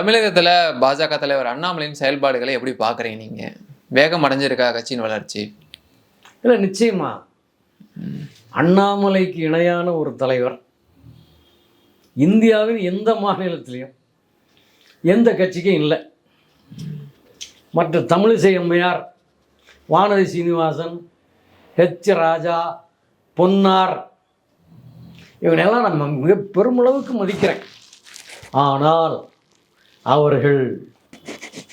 தமிழகத்தில் பாஜக தலைவர் அண்ணாமலையின் செயல்பாடுகளை எப்படி பார்க்குறீங்க நீங்கள் வேகம் அடைஞ்சிருக்கா கட்சியின் வளர்ச்சி? இல்லை நிச்சயமா. அண்ணாமலைக்கு இணையான ஒரு தலைவர் இந்தியாவின் எந்த மாநிலத்திலையும் எந்த கட்சிக்கும் இல்லை. மற்ற தமிழிசை அம்மையார் வானதி சீனிவாசன் ஹெச் ராஜா பொன்னார் இவனெல்லாம் நம்ம மிக பெருமளவுக்கு மதிக்கிறேன். ஆனால் அவர்கள்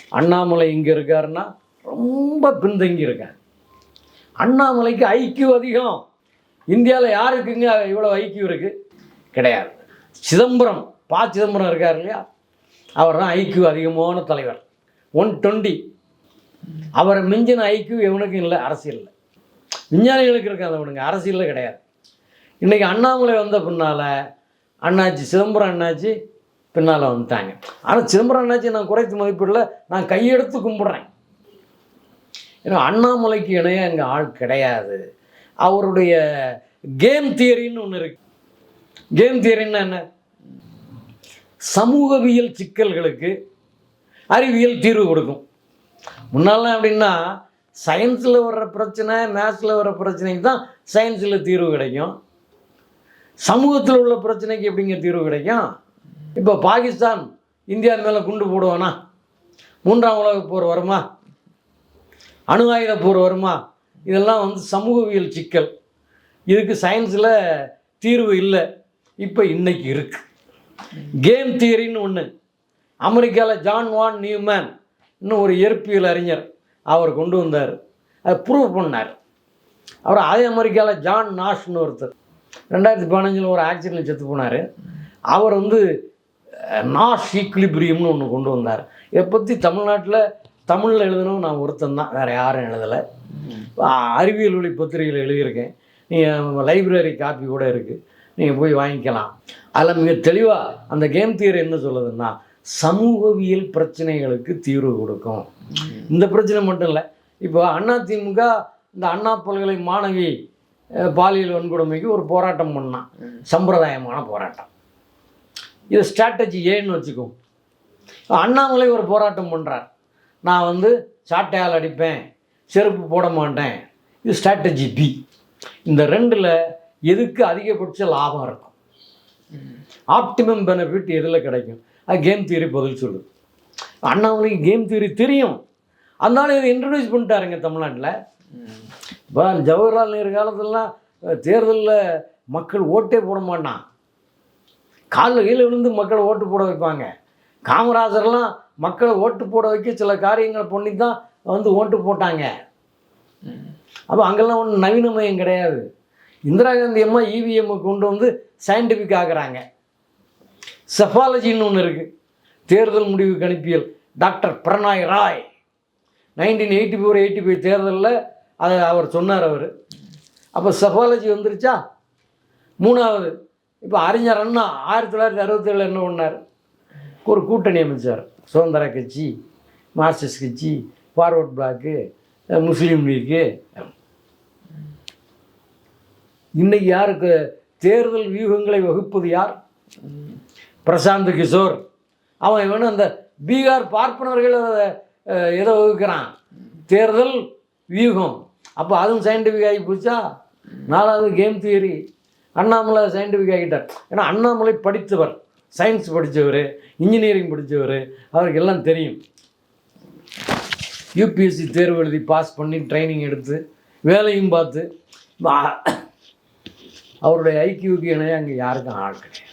அண்ணாமலை இங்கே இருக்காருன்னா ரொம்ப பின்தங்கி இருக்கார். அண்ணாமலைக்கு ஐக்கியம் அதிகம். இந்தியாவில் யாருக்குங்க இவ்வளோ ஐக்கியம் இருக்குது கிடையாது. சிதம்பரம் ப சிதம்பரம் இருக்கார் இல்லையா? அவர் தான் ஐக்கியூ அதிகமான தலைவர். One twenty. அவரை மிஞ்சின ஐக்கியூ எவனுக்கும் இல்லை அரசியலில். விஞ்ஞானிகளுக்கு இருக்காது அவனுங்க. அரசியலில் கிடையாது. இன்றைக்கி அண்ணாமலை வந்த பின்னால் அண்ணாச்சி சிதம்பரம் அண்ணாச்சி பின்னால் வந்துட்டாங்க. ஆனால் சிதம்பரம் அண்ணாச்சி நான் குறைத்து மதிப்பீடில். நான் கையெடுத்து கும்பிட்றேன். ஏன்னா அண்ணாமலைக்கு இணையாக எங்கள் ஆள் கிடையாது. அவருடைய கேம் தியரின்னு ஒன்று இருக்கு. கேம் தியரின்னா என்ன? சமூகவியல் சிக்கல்களுக்கு அறிவியல் தீர்வு கொடுக்கும். முன்னாலாம் அப்படின்னா சயின்ஸில் வர்ற பிரச்சனை மேத்ஸில் வர்ற பிரச்சனைக்கு தான் சயின்ஸில் தீர்வு கிடைக்கும். சமூகத்தில் உள்ள பிரச்சனைக்கு எப்படிங்க தீர்வு கிடைக்கும்? இப்போ பாகிஸ்தான் இந்தியா மேலே குண்டு போடுவானா? மூன்றாம் உலக போர் வருமா? அணு ஆயுத போர் வருமா? இதெல்லாம் வந்து சமூகவியல் சிக்கல். இதுக்கு சயின்ஸில் தீர்வு இல்லை. இப்போ இன்னைக்கு இருக்கு. கேம் தியரின்னு ஒன்று அமெரிக்காவில் ஜான் வான் நியூமேன் இன்னும் ஒரு இயற்பியல் அறிஞர் அவர் கொண்டு வந்தார். அதை ப்ரூவ் பண்ணார். அவர் அதே அமெரிக்காவில் ஜான் நாஷ்னு ஒருத்தர். ரெண்டாயிரத்தி பதினஞ்சில் ஒரு ஆக்சிடென்ட் செத்து போனார். அவர் வந்து நாஷ் ஈக்லிபிரியம்னு ஒன்று கொண்டு வந்தார். இதை பற்றி தமிழ்நாட்டில் தமிழில் எழுதணும் நான் ஒருத்தன் தான். வேறு யாரும் எழுதலை. அறிவியல் ஒளி பத்திரிகையில் எழுதியிருக்கேன் நீங்கள் லைப்ரரி காப்பி கூட இருக்குது நீங்கள் போய் வாங்கிக்கலாம். அதில் மிக தெளிவாக அந்த கேம் தியரி என்ன சொல்லுதுன்னா சமூகவியல் பிரச்சனைகளுக்கு தீர்வு கொடுக்கும். இந்த பிரச்சனை மட்டும் இல்லை இப்போ அதிமுக இந்த அண்ணா பல்கலை மாணவி பாலியல் வன்கொடுமைக்கு ஒரு போராட்டம் பண்ணான். சம்பிரதாயமான போராட்டம். இது ஸ்ட்ராட்டஜி ஏன்னு வச்சுக்கோ. அண்ணாமலை ஒரு போராட்டம் பண்ணுறார் நான் வந்து சாட்டையால் அடிப்பேன் செருப்பு போட மாட்டேன். இது ஸ்ட்ராட்டஜி பி இந்த ரெண்டில் எதுக்கு அதிகபட்ச லாபம் இருக்கும்? ஆப்டிமம் பெனிஃபிட் எதில் கிடைக்கும்? அது கேம் தியரி பதில் சொல்லுது. அண்ணாமலைக்கு கேம் தியரி தெரியும். அதனால இதை இன்ட்ரடியூஸ் பண்ணிட்டாருங்க தமிழ்நாட்டில். இப்போ ஜவஹர்லால் நேரு காலத்துலலாம் தேர்தலில் மக்கள் ஓட்டே போட மாட்டான். காலில் கீழே விழுந்து மக்களை ஓட்டு போட வைப்பாங்க. காமராஜர்லாம் மக்களை ஓட்டு போட வைக்க சில காரியங்களை பண்ணி தான் வந்து ஓட்டு போட்டாங்க. அப்போ அங்கெல்லாம் ஒன்றும் நவீனமயம் கிடையாது. இந்திரா காந்தி அம்மா இவிஎம் கொண்டு வந்து சயின்டிஃபிக் ஆகிறாங்க செஃபாலஜின்னு ஒன்று இருக்குது தேர்தல் முடிவு கணிப்பியல் doctor Pranoy Roy. Nineteen eighty four eighty five தேர்தலில் அதை அவர் சொன்னார் அவர். அப்போ செஃபாலஜி வந்துருச்சா? மூணாவது இப்போ அறிஞர் அண்ணா ஆயிரத்தி தொள்ளாயிரத்தி அறுபத்தேழு என்ன பண்ணார்? ஒரு கூட்டணி அமைச்சார். சுதந்திர கட்சி மார்க்சிஸ்ட் கட்சி ஃபார்வர்ட் பிளாக்கு முஸ்லீம் லீக்கு இன்னைக்கு யாருக்கு தேர்தல் வியூகங்களை வகுப்பது யார்? பிரசாந்த் கிஷோர். அவன் வேணும் அந்த பீகார் பார்ப்பனர்கள் அதை, எதை வகுக்கிறான். தேர்தல் வியூகம். அப்போ அதுவும் சயின்டிஃபிக் ஆகி போச்சா? நாலாவது கேம் தியரி அண்ணாமலை சயின்டிஃபிக் ஆகிட்டார் ஏன்னா அண்ணாமலை படித்தவர் சயின்ஸ் படித்தவர் இன்ஜினியரிங் படித்தவர் அவருக்கு எல்லாம் தெரியும். யூபிஎஸ்சி தேர்வு எழுதி பாஸ் பண்ணி ட்ரைனிங் எடுத்து வேலையும் பார்த்து பா- அவருடைய ஐக்கியூக்கு இணைய அங்கே யாருக்கும் ஆள் கிடையாது.